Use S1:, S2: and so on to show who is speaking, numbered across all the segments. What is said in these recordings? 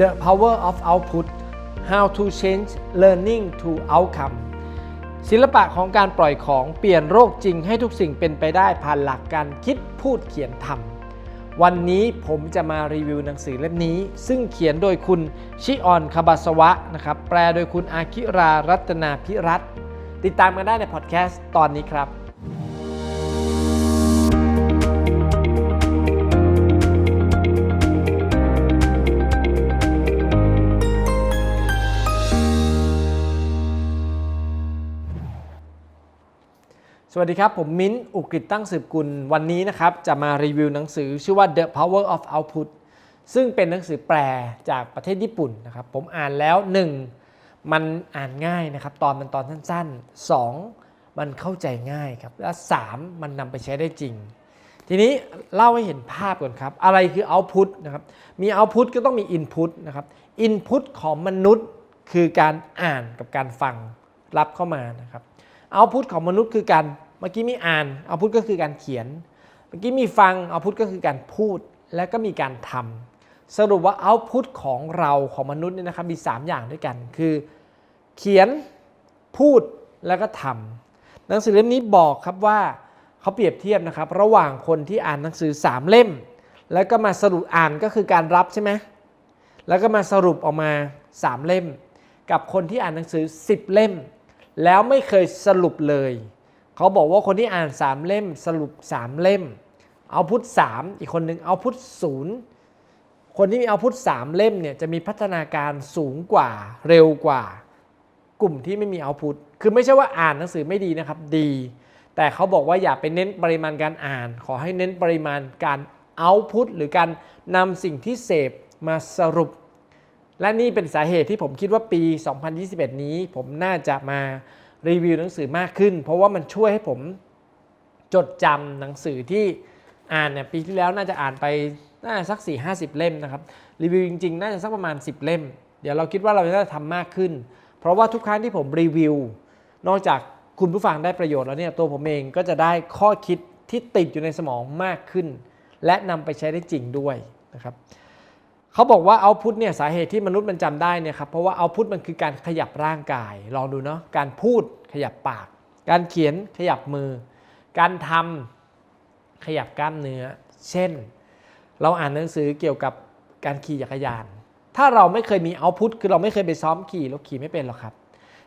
S1: The Power of Output How to Change Learning to Outcome ศิลปะของการปล่อยของเปลี่ยนโรคจริงให้ทุกสิ่งเป็นไปได้ผ่านหลักการคิดพูดเขียนทำวันนี้ผมจะมารีวิวหนังสือเล่มนี้ ซึ่งเขียนโดยคุณชิออนคาบาสวะนะครับแปลโดยคุณอาคิรารัตนาพิรัตติดตามกันได้ในพอดแคสต์ตอนนี้ครับ สวัสดีครับ ผมมิ้นท์อุกฤษตั้งสืบกุลวันนี้นะครับ จะมารีวิวหนังสือชื่อว่า The Power of Output ซึ่งเป็นหนังสือแปลจากประเทศญี่ปุ่นนะครับ ผมอ่านแล้ว 1. มันอ่านง่ายนะครับ ตอนมันตอนสั้นๆ 2. มันเข้าใจง่ายครับ และ 3. มันนำไปใช้ได้จริง ทีนี้เล่าให้เห็นภาพก่อนครับ อะไรคือ output นะครับ มี output ก็ต้องมี input นะครับ input ของมนุษย์คือการอ่านกับการฟังรับเข้ามานะครับ เอาพุทของมนุษย์คือการเมื่อกี้มีอ่านเอาพุทก็คือการเขียน เมื่อกี้มีฟังเอาพุทก็คือการพูดและก็มีการทำสรุปว่าเอาพุทของเราของมนุษย์เนี่ยนะครับมี 3 อย่างด้วยกันคือ เขียนพูดแล้วก็ทำหนังสือเล่มนี้บอกครับว่าเขาเปรียบเทียบนะครับ ระหว่างคนที่อ่านหนังสือ 3 เล่ม แล้วก็มาสรุปอ่านก็คือการรับใช่ไหมแล้วก็มาสรุปออกมา 3 เล่ม กับคนที่อ่านหนังสือ 10 เล่ม แล้วไม่เคยสรุปเลย เขาบอกว่าคนที่อ่าน3เล่มสรุป3เล่ม เอาพุทธ3อีกคนหนึ่งเอาพุทธศูนย์คนที่มีเอาพุทธ3เล่มเนี่ยจะมีพัฒนาการสูงกว่าเร็วกว่า กลุ่มที่ไม่มีเอาพุทคือไม่ใช่ว่าอ่านหนังสือไม่ดีนะครับดี แต่เขาบอกว่าอย่าไปเน้นปริมาณการอ่าน ขอให้เน้นปริมาณการเอาพุทหรือการนำสิ่งที่เสพมาสรุป และนี่เป็นสาเหตุที่ผมคิดว่าปี 2021 นี้ ผมน่าจะมารีวิวหนังสือมากขึ้น เพราะว่ามันช่วยให้ผมจดจำหนังสือที่อ่านเนี่ยปีที่แล้วน่าจะอ่านไปน่าสัก 4 50 เล่มนะครับรีวิวจริงๆ น่าจะสักประมาณ 10 เล่ม เดี๋ยวเราคิดว่าเราจะทำมากขึ้น เพราะว่าทุกครั้งที่ผมรีวิว นอกจากคุณผู้ฟังได้ประโยชน์แล้วเนี่ยตัวผมเองก็จะได้ข้อคิดที่ติดอยู่ในสมองมากขึ้น และนำไปใช้ได้จริงด้วยนะครับ เขาบอกว่าเอาพุทเนี่ยสาเหตุที่มนุษย์มันจำได้เนี่ยครับเพราะว่าเอาพุทมันคือการขยับร่างกาย ลองดูเนาะการพูดขยับปาก การเขียนขยับมือ การทำขยับกล้ามเนื้อ เช่น เราอ่านหนังสือเกี่ยวกับการขี่จักรยาน ถ้าเราไม่เคยมีเอาพุทคือเราไม่เคยไปซ้อมขี่เราขี่ไม่เป็นหรอกครับ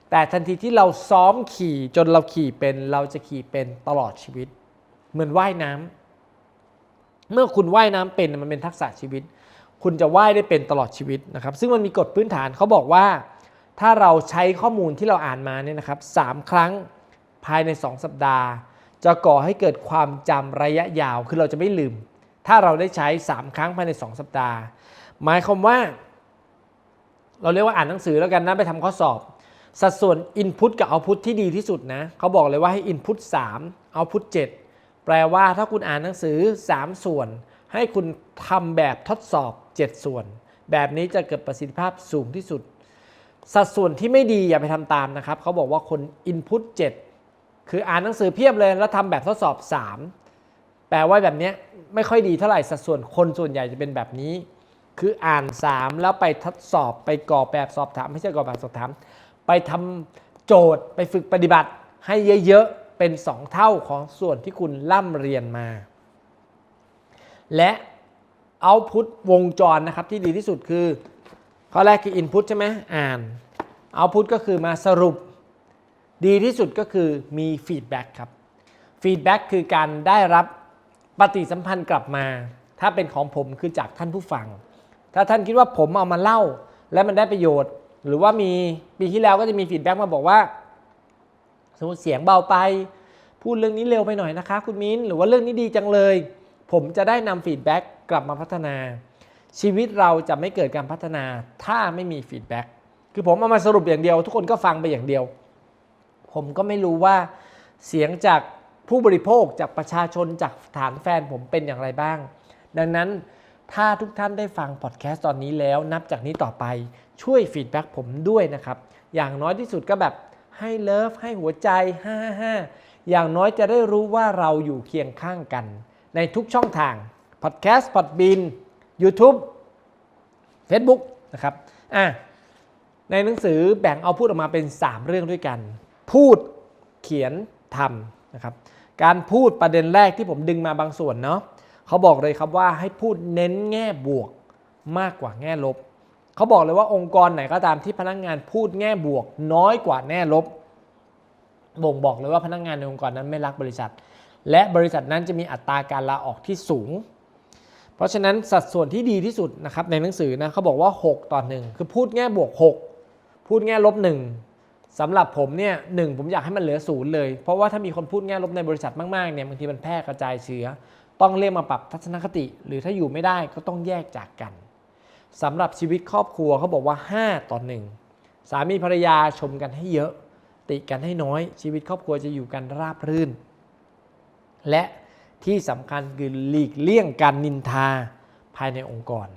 S1: แต่ทันทีที่เราซ้อมขี่จนเราขี่เป็นเราจะขี่เป็นตลอดชีวิต เหมือนว่ายน้ำเมื่อคุณว่ายน้ำเป็นมันเป็นทักษะชีวิต คุณจะว่ายได้เป็นตลอดชีวิตนะครับ ซึ่งมันมีกฎพื้นฐานเขาบอกว่า ถ้าเราใช้ข้อมูลที่เราอ่านมาเนี่ยนะครับสามครั้งภายใน 2 สัปดาห์ จะก่อให้เกิดความจำระยะยาว คือเราจะไม่ลืม ถ้าเราได้ใช้ 3 ครั้งภายใน 2 สัปดาห์ หมายความว่า เราเรียกว่าอ่านหนังสือแล้วกันนะไปทำข้อสอบ สัดส่วน Input กับ Output ที่ดีที่สุดนะเขาบอกเลยว่าให้ Input 3 Output 7 แปลว่าถ้าคุณอ่านหนังสือ 3 ส่วน ให้คุณทำแบบทดสอบ 7 ส่วน แบบนี้จะเกิดประสิทธิภาพสูงที่สุด สัดส่วนที่ไม่ดีอย่าไปทำตามนะครับ เขาบอกว่าคน Input 7 คืออ่านหนังสือเพียบเลยแล้วทำแบบทดสอบ 3 แปลว่าแบบนี้ไม่ค่อยดีเท่าไหร่สัดส่วนคนส่วนใหญ่จะเป็นแบบนี้ คืออ่าน 3 แล้วไปทดสอบไปกรอกแบบสอบถามไม่ใช่กรอกแบบสอบถาม ไปทำโจทย์ไปฝึกปฏิบัติให้เยอะๆเป็น 2 เท่าของส่วนที่คุณล่ำเรียนมา และเอาพุทวงจรนะครับที่ดีที่สุดคือ ข้อแรกคือ Input ใช่ไหมอ่าน Output ก็คือมาสรุป ดีที่สุดก็คือมีฟีดแบ็กครับฟีดแบ็กคือการได้รับปฏิสัมพันธ์กลับมา ถ้าเป็นของผมคือจากท่านผู้ฟัง ถ้าท่านคิดว่าผมเอามาเล่า และมันได้ประโยชน์ หรือว่ามีปีที่แล้วก็จะมีฟีดแบ็กมาบอกว่า สมมติเสียงเบาไป พูดเรื่องนี้เร็วไปหน่อยนะคะ คุณมิ้น หรือว่าเรื่องนี้ดีจังเลย ผมจะได้นำฟีดแบ็กกลับมาพัฒนา ชีวิตเราจะไม่เกิดการพัฒนาถ้าไม่มีฟีดแบ็กคือผมเอามาสรุปอย่างเดียว ทุกคนก็ฟังไปอย่างเดียว ผมก็ไม่รู้ว่าเสียงจากผู้บริโภคจากประชาชนจากฐานแฟนผมเป็นอย่างไรบ้าง ดังนั้นถ้าทุกท่านได้ฟังพอดแคสต์ตอนนี้แล้ว นับจากนี้ต่อไปช่วยฟีดแบ็กผมด้วยนะครับ อย่างน้อยที่สุดก็แบบให้เลิฟให้หัวใจ 555 อย่างน้อยจะได้รู้ว่าเราอยู่เคียงข้างกัน ในทุกช่องทางพอดแคสต์พอดบิน YouTube Facebook นะครับอะในหนังสือแบ่งเอาพูดออกมาเป็น 3 เรื่องด้วยกัน พูดเขียนทำนะครับการพูดประเด็นแรกที่ผมดึงมาบางส่วนเนาะเขาบอกเลยครับว่าให้พูดเน้นแง่บวกมากกว่าแง่ลบ เขาบอกเลยว่าองค์กรไหนก็ตามที่พนักงานพูดแง่บวกน้อยกว่าแง่ลบ บ่งบอกเลยว่าพนักงานในองค์กรนั้นไม่รักบริษัท และบริษัทนั้นจะมีอัตราการลาออกที่สูง เพราะฉะนั้นสัดส่วนที่ดีที่สุดนะครับในหนังสือนะเขาบอกว่า 6 ต่อ 1 คือพูดแง่บวก 6 พูดแง่ลบ 1สำหรับผมเนี่ยหนึ่งผมอยากให้มันเหลือศูนย์เลย เพราะว่าถ้ามีคนพูดแง่ลบในบริษัทมากๆเนี่ยบางทีมันแพร่กระจายเชื้อ ต้องเรียกมาปรับทัศนคติ หรือถ้าอยู่ไม่ได้ก็ต้องแยกจากกันสำหรับชีวิตครอบครัวเขาบอกว่า 5 ต่อ 1 สามีภรรยาชมกันให้เยอะ ติกันให้น้อย ชีวิตครอบครัวจะอยู่กันราบรื่น และที่สำคัญคือหลีกเลี่ยงการนินทาภายในองค์กร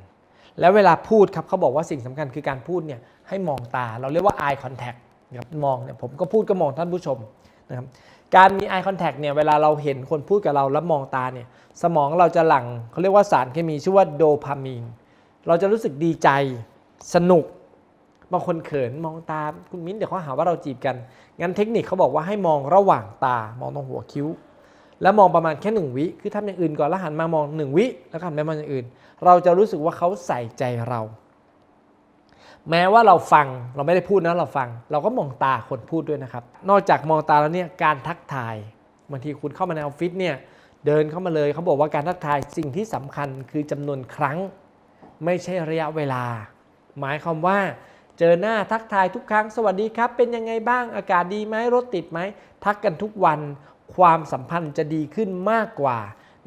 S1: แล้วเวลาพูดครับเขาบอกว่าสิ่งสำคัญคือการพูดเนี่ยให้มองตาเราเรียกว่า eye contact นะครับมองเนี่ยผมก็พูดก็มองท่านผู้ชมนะครับการมี eye contact เนี่ยเวลาเราเห็นคนพูดกับเราแล้วมองตาเนี่ยสมองเราจะหลั่งเขาเรียกว่าสารเคมีชื่อว่าโดพามีนเราจะรู้สึกดีใจสนุกบางคนเขินมองตาคุณมิ้นเดี๋ยวเขาหาว่าเราจีบกัน งั้นเทคนิคเขาบอกว่าให้มองระหว่างตามองตรงหัวคิ้ว แล้วมองประมาณแค่หนึ่งวิ คือทำอย่างอื่นก่อนแล้วหันมามองหนึ่งวิ แล้วหันไปมองอย่างอื่น เราจะรู้สึกว่าเขาใส่ใจเรา แม้ว่าเราฟังเราไม่ได้พูดนะเราฟัง เราก็มองตาคนพูดด้วยนะครับ นอกจากมองตาแล้วเนี่ยการทักทายบางทีคุณเข้ามาในออฟฟิศเนี่ยเดินเข้ามาเลยเขาบอกว่าการทักทายสิ่งที่สำคัญคือจำนวนครั้ง ไม่ใช่ระยะเวลา หมายความว่าเจอหน้าทักทายทุกครั้งสวัสดีครับ เป็นยังไงบ้างอากาศดีไหมรถติดไหมทักกันทุกวัน ความสัมพันธ์จะดีขึ้นมากกว่า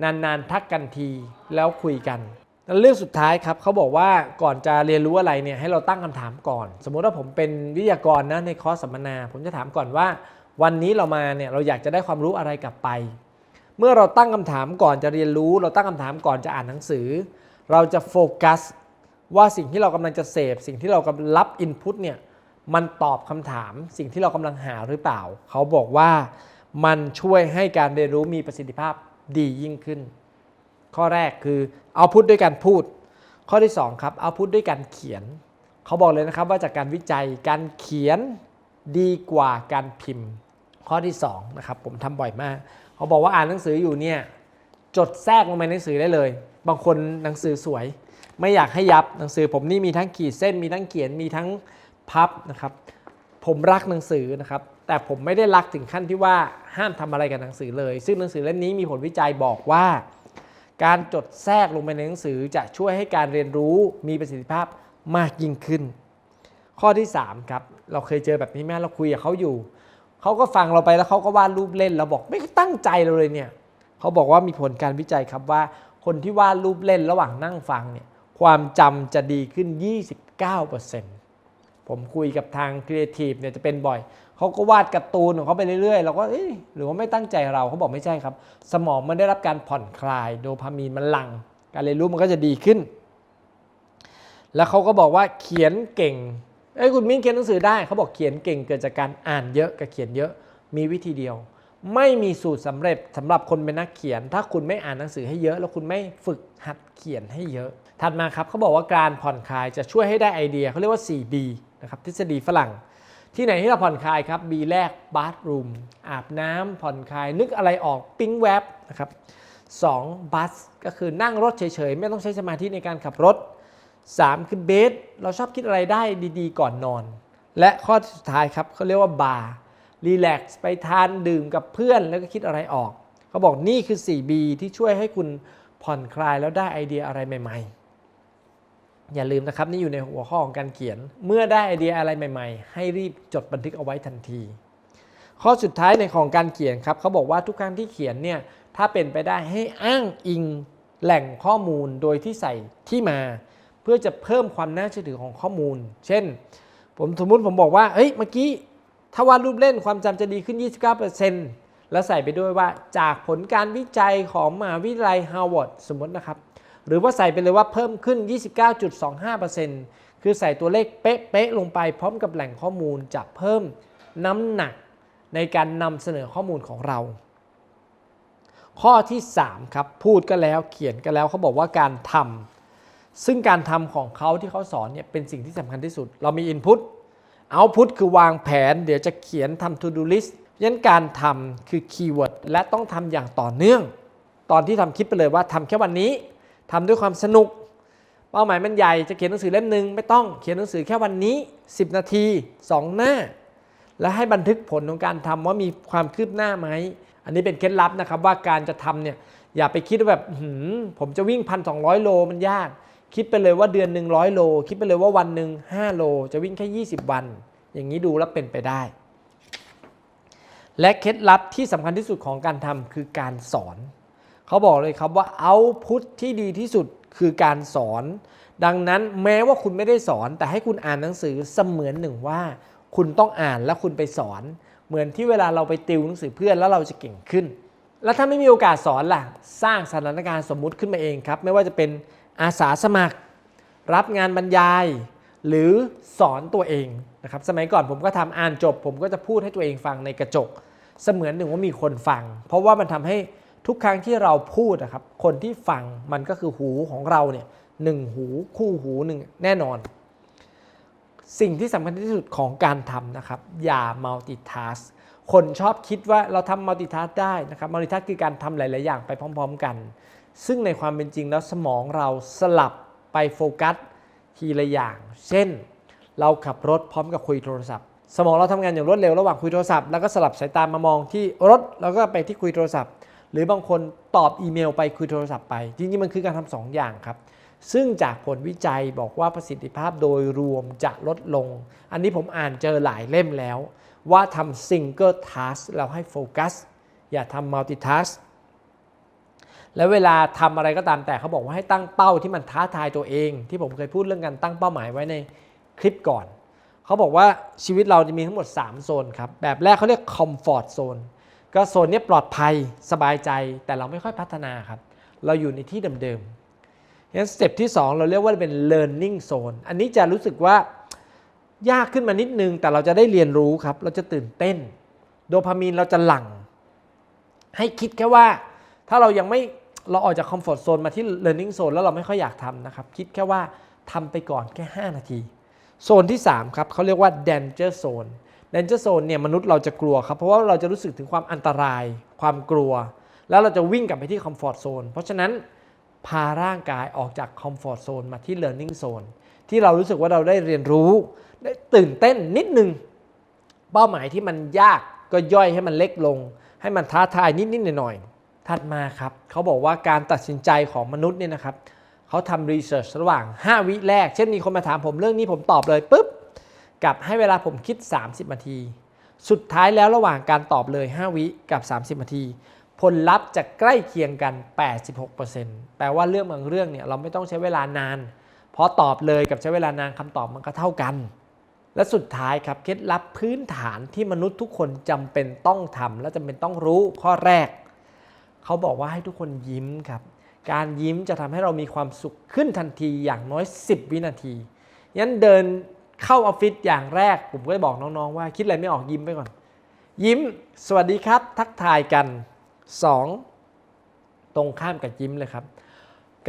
S1: นานๆทักกันทีแล้วคุยกันแล้วเรื่องสุดท้ายครับเขาบอกว่าก่อนจะเรียนรู้อะไรเนี่ยให้เราตั้งคำถามก่อน สมมุติว่าผมเป็นวิทยากรนะในคอร์สสัมมนา ผมจะถามก่อนว่า วันนี้เรามาเนี่ยเราอยากจะได้ความรู้อะไรกลับไป เมื่อเราตั้งคำถามก่อนจะเรียนรู้ เราตั้งคำถามก่อนจะอ่านหนังสือ เราจะโฟกัสว่าสิ่งที่เรากำลังจะเสพสิ่งที่เรากำลังรับอินพุตเนี่ยมันตอบคำถามสิ่งที่เรากำลังหาหรือเปล่า เขาบอกว่า มันช่วยให้การเรียนรู้มีประสิทธิภาพดียิ่งขึ้น ข้อแรกคือเอาพุทด้วยการพูด ข้อที่ 2 ครับเอาพุทด้วยการเขียน เขาบอกเลยนะครับว่าจากการวิจัยการเขียนดีกว่าการพิมพ์ ข้อที่2นะครับผมทำบ่อยมาก เขาบอกว่าอ่านหนังสืออยู่เนี่ยจดแทรกลงไปในหนังสือได้เลย บางคนหนังสือสวย ไม่อยากให้ยับหนังสือ ผมนี่มีทั้งขีดเส้นมีทั้งเขียนมีทั้งพับนะครับ ผมรักหนังสือนะครับ แต่ผมไม่ได้รักถึงขั้นที่ว่า ห้ามทำอะไรกับหนังสือเลย ซึ่งหนังสือเล่มนี้มีผลวิจัยบอกว่า การจดแทรกลงไปในหนังสือจะช่วยให้การเรียนรู้มีประสิทธิภาพมากยิ่งขึ้น ข้อที่ 3 ครับ เราเคยเจอแบบนี้ไหมเราคุยกับเขาอยู่ เขาก็ฟังเราไปแล้วเขาก็วาดรูปเล่น เราบอกไม่ตั้งใจเราเลยเนี่ยเขาบอกว่ามีผลการวิจัยครับว่า คนที่วาดรูปเล่นระหว่างนั่งฟังเนี่ยความจำจะดีขึ้น 29%ผมคุยกับทางครีเอทีฟเนี่ยจะเป็นบ่อย เขาก็วาดการ์ตูนของเขาไปเรื่อยๆเราก็เอ๊ะหรือว่าไม่ตั้งใจเราเขาบอกไม่ใช่ครับ สมองมันได้รับการผ่อนคลาย โดพามีนมันหลังการเรียนรู้มันก็จะดีขึ้น แล้วเขาก็บอกว่าเขียนเก่งเอ้ยคุณมิ้นเขียนหนังสือได้เขาบอกเขียนเก่งเกิดจากการอ่านเยอะกับเขียนเยอะมีวิธีเดียว ไม่มีสูตรสำเร็จสำหรับคนเป็นนักเขียน ถ้าคุณไม่อ่านหนังสือให้เยอะ แล้วคุณไม่ฝึกหัดเขียนให้เยอะ ถัดมาครับเขาบอกว่าการผ่อนคลายจะช่วยให้ได้ไอเดียเขาเรียกว่า 4B นะครับทฤษฎีฝรั่ง ที่ไหนที่เราผ่อนคลายครับ B แรกบาร์รูมอาบน้ำผ่อนคลายนึกอะไรออกปิ๊งแวบนะครับ2บัสก็คือนั่งรถเฉยๆ ไม่ต้องใช้สมาธิในการขับรถ 3 คือเบสเราชอบคิดอะไรได้ดีๆ ก่อนนอน และข้อสุดท้ายครับเขาเรียกว่าบาร์รีแลกซ์ไปทานดื่มกับเพื่อนแล้วก็คิดอะไรออก เขาบอกนี่คือ 4B ที่ช่วยให้คุณผ่อนคลายแล้วได้ไอเดียอะไรใหม่ ๆ อย่าลืมนะครับนี่อยู่ในหัวข้อของการเขียน เมื่อได้ไอเดียอะไรใหม่ ๆ ให้รีบจดบันทึกเอาไว้ทันที ข้อสุดท้ายในของการเขียนครับเขาบอกว่าทุกครั้งที่เขียนเนี่ยถ้าเป็นไปได้ให้อ้างอิงแหล่งข้อมูลโดยที่ใส่ที่มา เพื่อจะเพิ่มความน่าเชื่อถือของข้อมูล เช่น ผมสมมุติผมบอกว่าเฮ้ยเมื่อกี้ถ้าวาดรูปเล่นความจำจะดีขึ้น 29%แล้วใส่ไปด้วยว่าจากผลการวิจัยของมหาวิทยาลัยฮาร์วาร์ดสมมตินะครับ หรือว่าใส่ไปเลยว่าเพิ่มขึ้น 29.25%คือใส่ตัวเลขเป๊ะๆลงไปพร้อมกับแหล่งข้อมูลจะเพิ่มน้ำหนักในการนำเสนอข้อมูลของเรา ข้อที่ 3 ครับ พูดก็แล้วเขียนก็แล้วเขาบอกว่าการทำซึ่งการทำของเขาที่เขาสอนเนี่ยเป็นสิ่งที่สำคัญที่สุด เรามี Input Output คือวางแผน เดี๋ยวจะเขียนทำ To Do List เพราะฉะนั้นการทำคือคีย์เวิร์ดและต้องทำอย่างต่อเนื่อง ตอนที่ทำคิดไปเลยว่าทำแค่วันนี้ ทำด้วยความสนุก เป้าหมายมันใหญ่จะเขียนหนังสือเล่มหนึ่งไม่ต้องเขียนหนังสือแค่วันนี้ 10 นาที 2 หน้า และให้บันทึกผลของการทำว่ามีความคืบหน้าไหมอันนี้เป็นเคล็ดลับนะครับว่าการจะทำเนี่ยอย่าไปคิดว่าแบบหืมผมจะวิ่งพันสองโลมันยาก คิดไปเลยว่าเดือนหนึ่งร้อยโล คิดไปเลยว่าวันหนึ่ง5โล จะวิ่งแค่ 20 วัน อย่างนี้ดูแล้วเป็นไปได้ และเคล็ดลับที่สำคัญที่สุดของการทำคือการสอน เขาบอกเลยครับว่าเอาพุทที่ดีที่สุดคือการสอน ดังนั้นแม้ว่าคุณไม่ได้สอน แต่ให้คุณอ่านหนังสือเสมือนหนึ่งว่า คุณต้องอ่านแล้วคุณไปสอน เหมือนที่เวลาเราไปติวหนังสือเพื่อนแล้วเราจะเก่งขึ้น แล้วถ้าไม่มีโอกาสสอนล่ะ สร้างสถานการณ์สมมุติขึ้นมาเองครับ ไม่ว่าจะเป็นอาสาสมัคร รับงานบรรยาย หรือสอนตัวเองนะครับสมัยก่อนผมก็ทำอ่านจบ ผมก็จะพูดให้ตัวเองฟังในกระจก เสมือนหนึ่งว่ามีคนฟัง เพราะว่ามันทำให้ ทุกครั้งที่เราพูดนะครับ คนที่ฟังมันก็คือหูของเราเนี่ยหนึ่งหูคู่หูหนึ่งแน่นอน สิ่งที่สำคัญที่สุดของการทำนะครับ อย่า multitask คนชอบคิดว่าเราทำ multitask ได้นะครับ multitask คือการทำหลาย ๆ อย่างไปพร้อม ๆ กัน ซึ่งในความเป็นจริงแล้วสมองเราสลับไปโฟกัสทีละอย่าง เช่น เราขับรถพร้อมกับคุยโทรศัพท์ สมองเราทำงานอย่างรวดเร็วระหว่างคุยโทรศัพท์แล้วก็สลับสายตามามองที่รถแล้วก็ไปที่คุยโทรศัพท์ หรือบางคนตอบอีเมลไปคุยโทรศัพท์ไป จริงๆ มันคือการทำสองอย่างครับ ซึ่งจากผลวิจัยบอกว่าประสิทธิภาพโดยรวมจะลดลง อันนี้ผมอ่านเจอหลายเล่มแล้ว ว่าทำ single task แล้วให้โฟกัส อย่าทำ multitask แล้วเวลาทำอะไรก็ตามแต่เขาบอกว่าให้ตั้งเป้าที่มันท้าทายตัวเอง ที่ผมเคยพูดเรื่องการตั้งเป้าหมายไว้ในคลิปก่อน เขาบอกว่าชีวิตเราจะมีทั้งหมด 3 โซนครับ แบบแรกเขาเรียก comfort zone ก็โซนนี้ปลอดภัยสบายใจแต่เราไม่ค่อยพัฒนาครับ เราอยู่ในที่เดิมๆงั้นสเต็ปที่ 2 เราเรียกว่าเป็น learning zone อันนี้จะรู้สึกว่ายากขึ้นมานิดนึง แต่เราจะได้เรียนรู้ครับ เราจะตื่นเต้น โดพามีนเราจะหลั่ง ให้คิดแค่ว่า ถ้าเรายังไม่เราออกจากคอมฟอร์ z โซนมาที่ learning zone แล้วเราไม่ค่อยอยากทำนะครับ คิดแค่ว่าทำไปก่อนแค่ 5 นาที โซนที่ 3 ครับเขาเรียกว่า danger zone danger zone เนี่ยมนุษย์เราจะกลัวครับ เพราะว่าเราจะรู้สึกถึงความอันตราย ความกลัว แล้วเราจะวิ่งกลับไปที่คอมฟอร์ z โซนเพราะฉะนั้นพาร่างกายออกจากคอมฟอร์ z โซนมาที่ learning zone ที่เรารู้สึกว่าเราได้เรียนรู้ ได้ตื่นเต้นนิดนึง เป้าหมายที่มันยากก็ย่อยให้มันเล็กลง ให้มันท้าทายนิดๆหน่อยๆถัดมาครับเขาบอกว่าการตัดสินใจของมนุษย์เนี่ยนะครับเขาทำรีเสิร์ชระหว่าง 5 วิแรก เช่นมีคนมาถามผมเรื่องนี้ผมตอบเลยปุ๊บ กับให้เวลาผมคิด 30 นาที สุดท้ายแล้วระหว่างการตอบเลย 5 วิกับ 30 นาที ผลลัพธ์จะใกล้เคียงกัน 86%แปลว่าเรื่องบางเรื่องเนี่ยเราไม่ต้องใช้เวลานาน เพราะตอบเลยกับใช้เวลานานคำตอบมันก็เท่ากัน และสุดท้ายครับเคล็ดลับพื้นฐานที่มนุษย์ทุกคนจำเป็นต้องทำและจำเป็นต้องรู้ข้อแรก เขาบอกว่าให้ทุกคนยิ้มครับการยิ้มจะทำให้เรามีความสุขขึ้นทันทีอย่างน้อย 10 วินาทียันเดิน เข้าออฟฟิศอย่างแรก ผมก็จะบอกน้องๆว่า คิดอะไรไม่ออกยิ้มไปก่อน ยิ้มสวัสดีครับ ทักทายกัน 2. ตรงข้ามกับยิ้มเลยครับ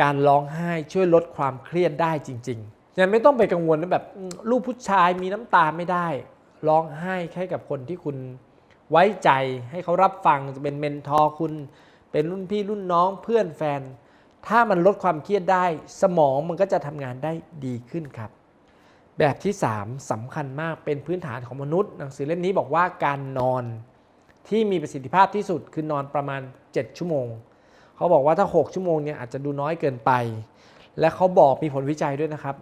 S1: การร้องไห้ช่วยลดความเครียดได้จริงๆยังไม่ต้องไปกังวลนะแบบลูกผู้ชายมีน้ำตาไม่ได้ ร้องไห้แค่กับคนที่คุณไว้ใจให้เขารับฟังจะเป็นเมนทอร์คุณ เป็นรุ่นพี่รุ่นน้องเพื่อนแฟน ถ้ามันลดความเครียดได้ สมองมันก็จะทำงานได้ดีขึ้นครับ แบบที่ 3สำคัญมากเป็นพื้นฐานของมนุษย์ หนังสือเล่มนี้บอกว่าการนอนที่มีประสิทธิภาพที่สุดคือนอนประมาณ 7 ชั่วโมง เขาบอกว่าถ้า 6 ชั่วโมงเนี่ยอาจจะดูน้อยเกินไป และเขาบอกมีผลวิจัยด้วยนะครับ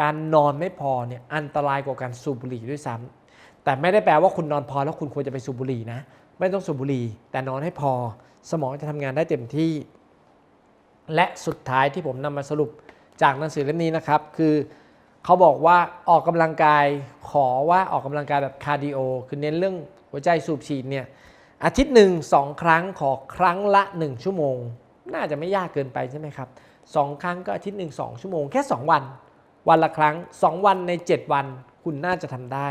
S1: การนอนไม่พอเนี่ยอันตรายกว่าการสูบบุหรี่ด้วยซ้ำแต่ไม่ได้แปลว่าคุณนอนพอแล้วคุณควรจะไปสูบบุหรี่นะ ไม่ต้องสูบบุหรี่ แต่นอนให้พอ สมองจะทำงานได้เต็มที่ และสุดท้ายที่ผมนำมาสรุปจากหนังสือเล่มนี้นะครับ คือ เขาบอกว่าออกกำลังกายขอว่าออกกำลังกายแบบคาร์ดิโอคือเน้นเรื่องหัวใจสูบฉีดเนี่ยอาทิตย์หนึ่งสองครั้งขอครั้งละ 1 ชั่วโมง น่าจะไม่ยากเกินไปใช่ไหมครับสองครั้งก็อาทิตย์หนึ่งสองชั่วโมงแค่ 2 วัน วันละครั้ง 2 วันใน 7 วันคุณน่าจะทำได้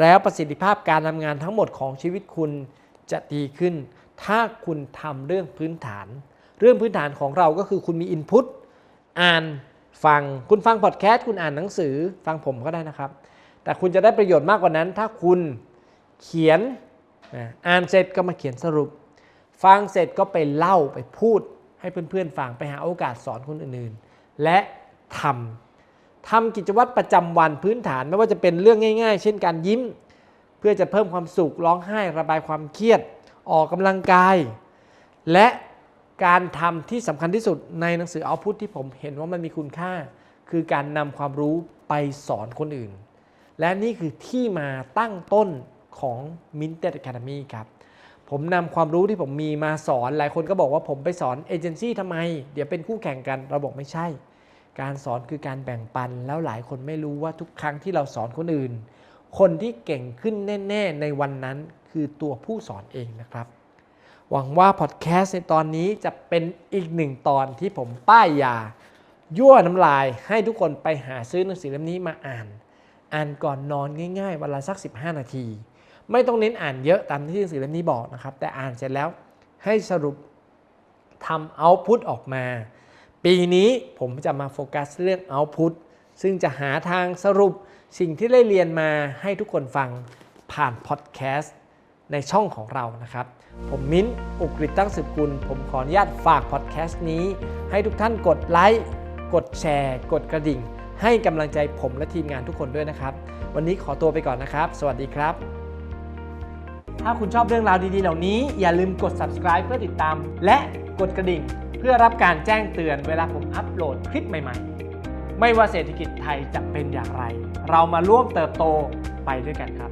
S1: แล้วประสิทธิภาพการทำงานทั้งหมดของชีวิตคุณจะดีขึ้น ถ้าคุณทำเรื่องพื้นฐาน เรื่องพื้นฐานของเราก็คือคุณมี Input อ่าน ฟังคุณฟังพอดแคสต์คุณอ่านหนังสือฟังผมก็ได้นะครับ แต่คุณจะได้ประโยชน์มากกว่านั้น ถ้าคุณเขียนอ่าอ่านเสร็จก็มาเขียนสรุป ฟังเสร็จก็ไปเล่าไปพูดให้เพื่อนๆฟังไปหาโอกาสสอนคนอื่นๆ และทำทำกิจวัตรประจำวันพื้นฐานไม่ว่าจะเป็นเรื่องง่าย ๆ เช่นการยิ้ม เพื่อจะเพิ่มความสุขร้องไห้ระบายความเครียด ออกกำลังกาย และ การทำที่สำคัญที่สุดในหนังสือเอาพุทที่ผมเห็นว่ามันมีคุณค่า คือการนำความรู้ไปสอนคนอื่น และนี่คือที่มาตั้งต้นของ Minted Academy ครับ ผมนำความรู้ที่ผมมีมาสอน หลายคนก็บอกว่าผมไปสอนเอเจนซี่ทำไม เดี๋ยวเป็นคู่แข่งกัน เราบอกไม่ใช่ การสอนคือการแบ่งปัน แล้วหลายคนไม่รู้ว่าทุกครั้งที่เราสอนคนอื่น คนที่เก่งขึ้นแน่ ๆ ในวันนั้นคือตัวผู้สอนเองนะครับ หวังว่าพอดแคสต์ในตอนนี้จะเป็นอีกหนึ่งตอนที่ผมป้ายยา ยั่วน้ำลายให้ทุกคนไปหาซื้อหนังสือเล่มนี้มาอ่าน อ่านก่อนนอนง่ายๆวันละสัก 15 นาที ไม่ต้องเน้นอ่านเยอะตามที่หนังสือเล่มนี้บอกนะครับ แต่อ่านเสร็จแล้วให้สรุปทำเอาพุตออกมา ปีนี้ผมจะมาโฟกัสเรื่องเอาพุตซึ่งจะหาทางสรุปสิ่งที่ได้เรียนมาให้ทุกคนฟังผ่านพอดแคสต์ในช่องของเรานะครับ ผมมิ้นท์อุกฤษตั้งสืบกุล ผมขออนุญาตฝากพอดแคสต์นี้ ให้ทุกท่านกดไลค์กดแชร์ กดกระดิ่ง ให้กำลังใจผมและทีมงานทุกคนด้วยนะครับ วันนี้ขอตัวไปก่อนนะครับ สวัสดีครับ ถ้าคุณชอบเรื่องราวดีๆ เหล่านี้อย่าลืมกด subscribe เพื่อติดตาม และกดกระดิ่ง เพื่อรับการแจ้งเตือนเวลาผมอัปโหลดคลิปใหม่ๆ ไม่ว่าเศรษฐกิจไทยจะเป็นอย่างไร เรามาร่วมเติบโตไปด้วยกันครับ